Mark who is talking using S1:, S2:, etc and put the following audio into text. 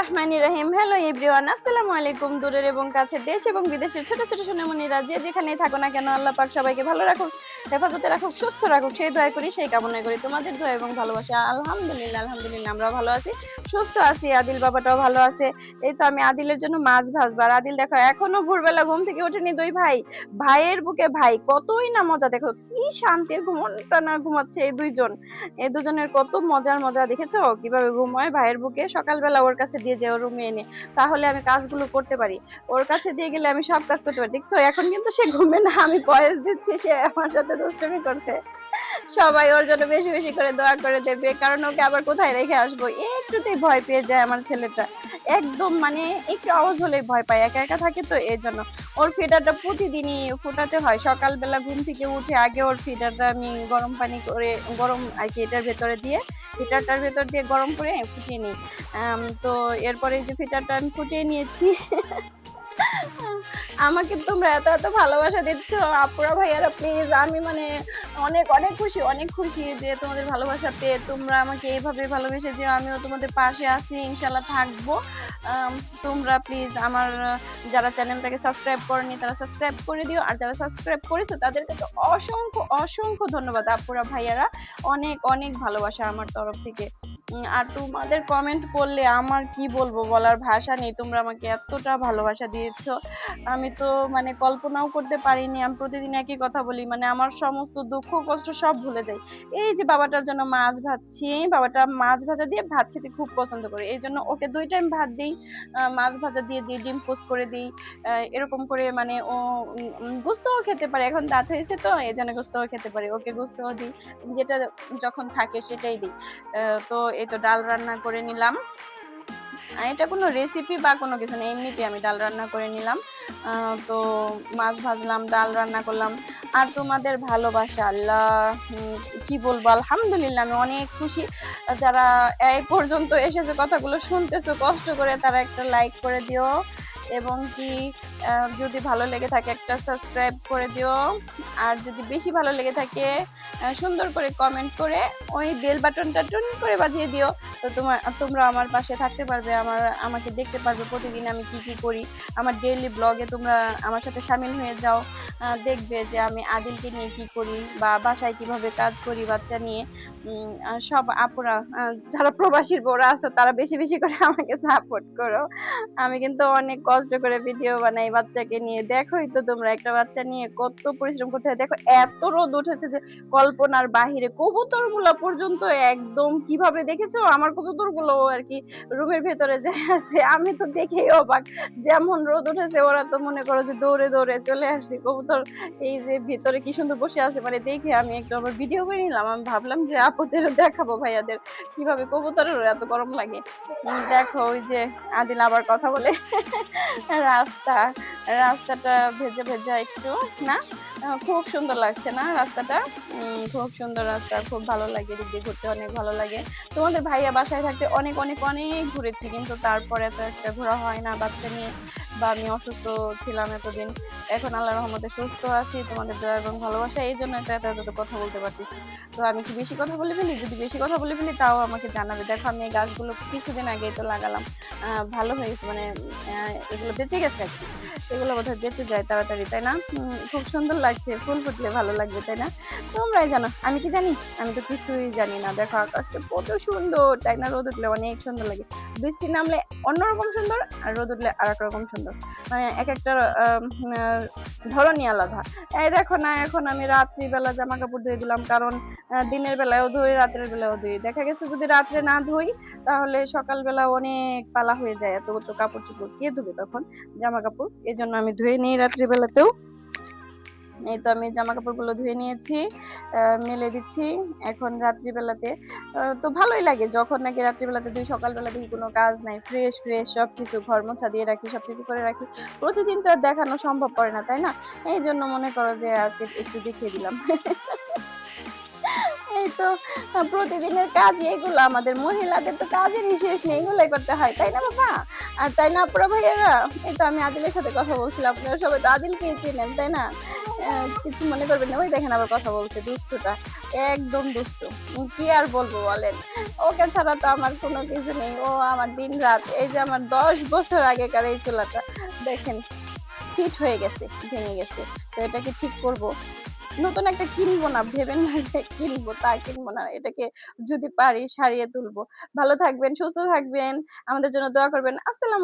S1: রহমানি রহিম। Hello everyone আসসালামু আলাইকুম। দূরের এবং দেশ এবং বিদেশের ছোট ছোট সোনামণিরা যে যেখানেই থাকো না কেন, আল্লাহ পাক সবাইকে ভালো রাখুক, হেফাজতে রাখুক, সুস্থ রাখুক, সেই দোয়া করি, সেই কামনা করি। তোমাদের দোয়া এবং ভালোবাসা, আলহামদুলিল্লাহ আলহামদুলিল্লাহ আমরা ভালো আছি, সুস্থ আছি, আদিল বাবাটাও ভালো আছে। এই তো আমি আদিলের জন্য মাছ ভাজবো আর আদিল দেখো, এখনও ভোরবেলা ঘুম থেকে ওঠেনি দুই ভাই। ভাইয়ের বুকে ভাই, কতই না মজা, দেখো কি শান্তির ঘুমনটা না ঘুমাচ্ছে এই দুইজন। এই দুজনের কত মজার মজা, দেখেছ? কীভাবে ঘুমায় ভাইয়ের বুকে? সকালবেলা ওর কাছে দিয়ে যে ওর রুমে এনে, তাহলে আমি কাজগুলো করতে পারি। ওর কাছে দিয়ে গেলে আমি সব কাজ করতে পারি। দেখছ, এখন কিন্তু সে ঘুমে না, আমি বয়স দিচ্ছি, সে আমার সাথে দুষ্টমি করছে। সবাই ওর জন্য বেশি বেশি করে দোয়া করে দেবে, কারণ ওকে আবার কোথায় রেখে আসব? একটুতেই ভয় পেয়ে যায় আমার ছেলেটা। একদম মানে একটু আওয়াজ হলে ভয় পায়, একা একা থাকে তো এই জন্য ওর ফিডারটা প্রতিদিনই ফোটাতে হয়। সকালবেলা ঘুম থেকে উঠে আগে ওর ফিডারটা আমি গরম পানি করে, গরম আর কি এটার ভেতরে দিয়ে ফিটারটার ভেতর দিয়ে গরম করে ফুটিয়ে নিই। তো এরপরে যে ফিটারটা আমি ফুটিয়ে নিয়েছি আমাকে তোমরা এত এত ভালোবাসা দিচ্ছ। আপুরা ভাইয়ারা প্লিজ আমি মানে অনেক অনেক খুশি অনেক খুশি যে তোমাদের ভালোবাসা পেয়ে তোমরা আমাকে এইভাবে ভালোবেসে যে আমিও তোমাদের পাশে আছি ইনশাল্লাহ থাকব। তোমরা প্লিজ আমার, যারা চ্যানেলটাকে সাবস্ক্রাইব করেনি, তারা সাবস্ক্রাইব করে দিও। আর যারা সাবস্ক্রাইব করেছ তাদেরকে তো অসংখ্য অসংখ্য ধন্যবাদ, আপুরা ভাইয়ারা। অনেক অনেক ভালোবাসা আমার তরফ থেকে। আর তোমাদের কমেন্ট করলে আমার কি বলব? বলার ভাষা নেই। তোমরা আমাকে এতটা ভালোবাসা দিয়েছ। আমি তো মানে কল্পনাও করতে পারিনি। আমি প্রতিদিন একই কথা বলি। মানে আমার সমস্ত দুঃখ, কষ্ট সব ভুলে যাই। এই যে বাবাটার জন্য মাছ ভাজছি বাবাটা মাছ ভাজা দিয়ে ভাত খেতে খুব পছন্দ করে। এই জন্য ওকে দুই টাইম ভাত দিই মাছ ভাজা দিয়ে দিই, ডিম পোস্ট করে দিই এরকম করে মানে ও গুস্তও খেতে পারে। এখন দাঁত হয়েছে তো, এই জন্য গুস্তও খেতে পারে। ওকে গুস্তও দিই। যেটা যখন থাকে সেটাই দিই। তো এই তো ডাল রান্না করে নিলাম। এটা কোনো রেসিপি বা কোনো কিছু না এমনিতে আমি ডাল রান্না করে নিলাম। তো মাছ ভাজলাম, ডাল রান্না করলাম। আর তোমাদের ভালোবাসা, আল্লাহ কি বলব, আলহামদুলিল্লাহ, আমি অনেক খুশি। যারা এই পর্যন্ত এসেছে কথাগুলো শুনতেছো, কষ্ট করে তারা একটা লাইক করে দিও। এবং কি যদি ভালো লেগে থাকে একটা সাবস্ক্রাইব করে দিও। আর যদি বেশি ভালো লেগে থাকে সুন্দর করে কমেন্ট করে ওই বেল বাটনটা টুন করে বাজিয়ে দিও। তো তোমার তোমরা আমার পাশে থাকতে পারবে আমার আমাকে দেখতে পারবে প্রতিদিন আমি কি কি করি। আমার ডেইলি ব্লগে তোমরা আমার সাথে সামিল হয়ে যাও। দেখবে যে আমি আদিলকে নিয়ে কি করি বা বাসায় কীভাবে কাজ করি বাচ্চা নিয়ে। সব আহ, যারা প্রবাসীর বড়রা আছে তারা বেশি বেশি করে আমাকে সাপোর্ট করো। আমি কিন্তু অনেক কষ্ট করে ভিডিও বানাই বাচ্চাকে নিয়ে। দেখোই তো তোমরা একটা বাচ্চা নিয়ে কত পরিশ্রম করতে হয়। দেখো, এত রোদ উঠেছে যে কল্পনার বাহিরে কবুতরগুলো পর্যন্ত একদম কীভাবে দেখেছ? আমার কবুতরগুলো আর কি রুমের ভেতরে যে আছে। আমি তো দেখেই অবাক। যেমন রোদ উঠেছে, ওরা তো মনে করো যে দৌড়ে দৌড়ে চলে আসছে। কবুতর এই যে ভিতরে কি সুন্দর বসে আছে মানে দেখে আমি একটু আমার ভিডিও করে নিলাম। আমি ভাবলাম যে আপুদেরও দেখাবো, ভাইয়াদের কীভাবে কবুতরের এত গরম লাগে। দেখো ওই যে আদিল আবার কথা বলে। রাস্তা, রাস্তাটা ভেজে ভেজা একটু, না? খুব সুন্দর লাগছে না রাস্তাটা? খুব সুন্দর রাস্তা, খুব ভালো লাগে দিদি ঘুরতে অনেক ভালো লাগে। তোমাদের ভাইয়া বাসায় থাকতে অনেক অনেক অনেক ঘুরেছি, কিন্তু তারপরে তো একটা ঘোরা হয় না, বাচ্চা নিয়ে। বা আমি অসুস্থ ছিলাম এতদিন। এখন আল্লাহ রহমতে সুস্থ আছি, তোমাদের দয়া এবং ভালোবাসা, এই জন্য এত এত কথা বলতে পারতেছি। তো আমি কি বেশি কথা বলে ফেলি? যদি বেশি কথা বলে ফেলি, তাও আমাকে জানাবে। দেখো, আমি এই গাছগুলো কিছুদিন আগেই তো লাগালাম। ভালো হয়েছে মানে এগুলো বেঁচে গেছে আর কি। এগুলো বোধহয় বেঁচে যায় তাড়াতাড়ি, তাই না? খুব সুন্দর লাগছে, ফুল ফুটলে ভালো লাগবে, তাই না? তোমরাই জানো, আমি কি জানি? আমি তো কিছুই জানি না। দেখো, আকাশটা কত সুন্দর, তাই না? রোদ উঠলে অনেক সুন্দর লাগে। বৃষ্টি নামলে অন্যরকম সুন্দর আর রোদ উঠলে আর এক রকম সুন্দর। মানে এক একটা ধরনই আলাদা। এই দেখো না, এখন আমি রাত্রিবেলা জামা কাপড় ধুয়ে দিলাম কারণ দিনের বেলায়ও ধুই, রাত্রের বেলায়ও ধুই। দেখা গেছে যদি রাত্রে না ধুই, তাহলে সকালবেলা অনেক পালা হয়ে যায়। এত তো কাপড় চোপড় কে ধুবে তখন? জামা কাপড় এই জন্য আমি ধুয়ে নিই রাত্রিবেলাতেও। এই তো আমি জামা কাপড়গুলো ধুয়ে নিয়েছি মেলে দিচ্ছি এখন রাত্রিবেলাতে। তো ভালোই লাগে যখন নাকি রাত্রিবেলাতে ধুই, সকালবেলা ধুই, কোনো কাজ নাই ফ্রেশ ফ্রেশ সব কিছু ঘর মোছা দিয়ে রাখি সব কিছু করে রাখি। প্রতিদিন তো আর দেখানো সম্ভব পড়ে না, তাই না? এই জন্য মনে করো যে আজকে একটু দেখিয়ে দিলাম। তো প্রতিদিনের কাজ এগুলো, আমাদের মহিলাদের তো কাজেরই শেষ নেই, এগুলোই করতে হয়, তাই না বাবা? আর তাই না, আপুরা ভাইয়েরা? এই তো আমি আদিলের সাথে কথা বলছিলাম, আপনারা সবাই তো আদিলকেই চেনেন, তাই না? কিছু মনে করবেন না, ওই দেখেন আবার কথা বলছে, দুষ্টুটা, একদম দুষ্টু। কি আর বলব বলেন? ওকে ছাড়া তো আমার কোনো কিছু নেই, ও আমার দিন রাত, এই যে আমার দশ বছর আগেকার এই চুলাটা, দেখেন, ফিট হয়ে গেছে, ভেঙে গেছে, তো এটাকে ঠিক করব? নতুন একটা কিনবো না ভেবেন না যে কিনবো, তা কিনবো না। এটাকে যদি পারি, সারিয়ে তুলবো। ভালো থাকবেন, সুস্থ থাকবেন। আমাদের জন্য দোয়া করবেন। আসসালাম